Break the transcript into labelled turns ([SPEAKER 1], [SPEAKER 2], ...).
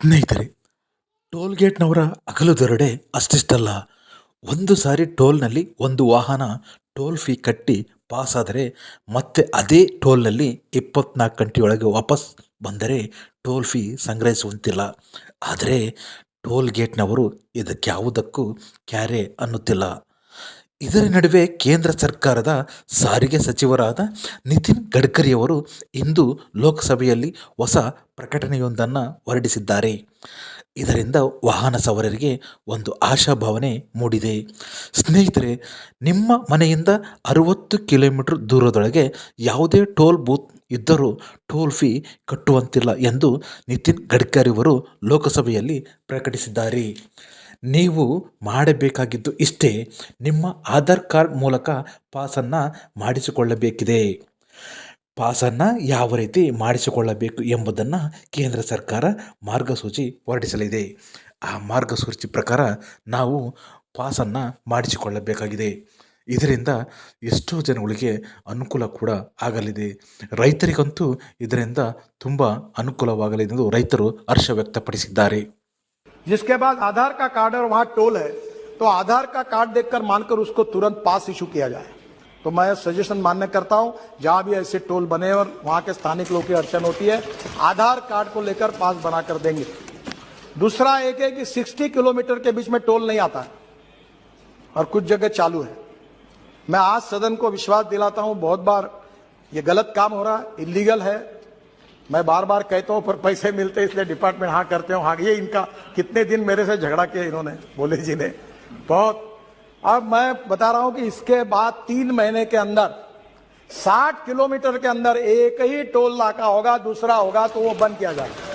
[SPEAKER 1] ಸ್ನೇಹಿತರೆ ಟೋಲ್ ಗೇಟ್ನವರ ಅಗಲು ದೊರಡೆ ಅಷ್ಟಿಷ್ಟಲ್ಲ ಒಂದು ಸಾರಿ ಟೋಲ್ನಲ್ಲಿ ಒಂದು ವಾಹನ ಟೋಲ್ ಫೀ ಕಟ್ಟಿ ಪಾಸ್ ಆದರೆ ಮತ್ತೆ ಅದೇ ಟೋಲ್ನಲ್ಲಿ ಇಪ್ಪತ್ನಾಲ್ಕು ಗಂಟೆಯೊಳಗೆ ವಾಪಸ್ ಬಂದರೆ ಟೋಲ್ ಫೀ ಸಂಗ್ರಹಿಸುವಂತಿಲ್ಲ. ಆದರೆ ಟೋಲ್ ಗೇಟ್ನವರು ಇದಕ್ಕೆ ಯಾವುದಕ್ಕೂ ಕ್ಯಾರೆ ಅನ್ನುತ್ತಿಲ್ಲ. ಇದರ ನಡುವೆ ಕೇಂದ್ರ ಸರ್ಕಾರದ ಸಾರಿಗೆ ಸಚಿವರಾದ ನಿತಿನ್ ಗಡ್ಕರಿಯವರು ಇಂದು ಲೋಕಸಭೆಯಲ್ಲಿ ಹೊಸ ಪ್ರಕಟಣೆಯೊಂದನ್ನು ಹೊರಡಿಸಿದ್ದಾರೆ. ಇದರಿಂದ ವಾಹನ ಸವಾರರಿಗೆ ಒಂದು ಆಶಾಭಾವನೆ ಮೂಡಿದೆ. ಸ್ನೇಹಿತರೆ, ನಿಮ್ಮ ಮನೆಯಿಂದ ಅರುವತ್ತು ಕಿಲೋಮೀಟರ್ ದೂರದೊಳಗೆ ಯಾವುದೇ ಟೋಲ್ ಬೂತ್ ಇದ್ದರೂ ಟೋಲ್ ಫೀ ಕಟ್ಟುವಂತಿಲ್ಲ ಎಂದು ನಿತಿನ್ ಗಡ್ಕರಿಯವರು ಲೋಕಸಭೆಯಲ್ಲಿ ಪ್ರಕಟಿಸಿದ್ದಾರೆ. ನೀವು ಮಾಡಬೇಕಾಗಿದ್ದು ಇಷ್ಟೇ ನಿಮ್ಮ ಆಧಾರ್ ಕಾರ್ಡ್ ಮೂಲಕ ಪಾಸನ್ನು ಮಾಡಿಸಿಕೊಳ್ಳಬೇಕಿದೆ. ಪಾಸನ್ನು ಯಾವ ರೀತಿ ಮಾಡಿಸಿಕೊಳ್ಳಬೇಕು ಎಂಬುದನ್ನು ಕೇಂದ್ರ ಸರ್ಕಾರ ಮಾರ್ಗಸೂಚಿ ಹೊರಡಿಸಲಿದೆ. ಆ ಮಾರ್ಗಸೂಚಿ ಪ್ರಕಾರ ನಾವು ಪಾಸನ್ನು ಮಾಡಿಸಿಕೊಳ್ಳಬೇಕಾಗಿದೆ. ಇದರಿಂದ ಎಷ್ಟೋ ಜನಗಳಿಗೆ ಅನುಕೂಲ ಕೂಡ ಆಗಲಿದೆ. ರೈತರಿಗಂತೂ ಇದರಿಂದ ತುಂಬ ಅನುಕೂಲವಾಗಲಿದೆ ಎಂದು ರೈತರು ಹರ್ಷ ವ್ಯಕ್ತಪಡಿಸಿದ್ದಾರೆ.
[SPEAKER 2] जिसके बाद आधार का कार्ड और वहाँ टोल है तो आधार का कार्ड देखकर मानकर उसको तुरंत पास इशू किया जाए। तो मैं सजेशन मान्य करता हूँ, जहाँ भी ऐसे टोल बने और वहाँ के स्थानिक लोग की अड़चन होती है, आधार कार्ड को लेकर पास बनाकर देंगे। दूसरा एक है कि 60 किलोमीटर के बीच में टोल नहीं आता है और कुछ जगह चालू है। मैं आज सदन को विश्वास दिलाता हूँ, बहुत बार ये गलत काम हो रहा है, इलीगल है मैं बार बार कहता हूँ, पर पैसे मिलते इसलिए डिपार्टमेंट हाँ करते हो। हाँ ये इनका, कितने दिन मेरे से झगड़ा किया इन्होंने, बोले जी ने। बहुत। अब मैं बता रहा हूँ कि इसके बाद तीन महीने के अंदर 60 किलोमीटर के अंदर एक ही टोल नाका होगा, दूसरा होगा तो वो बंद किया जाएगा।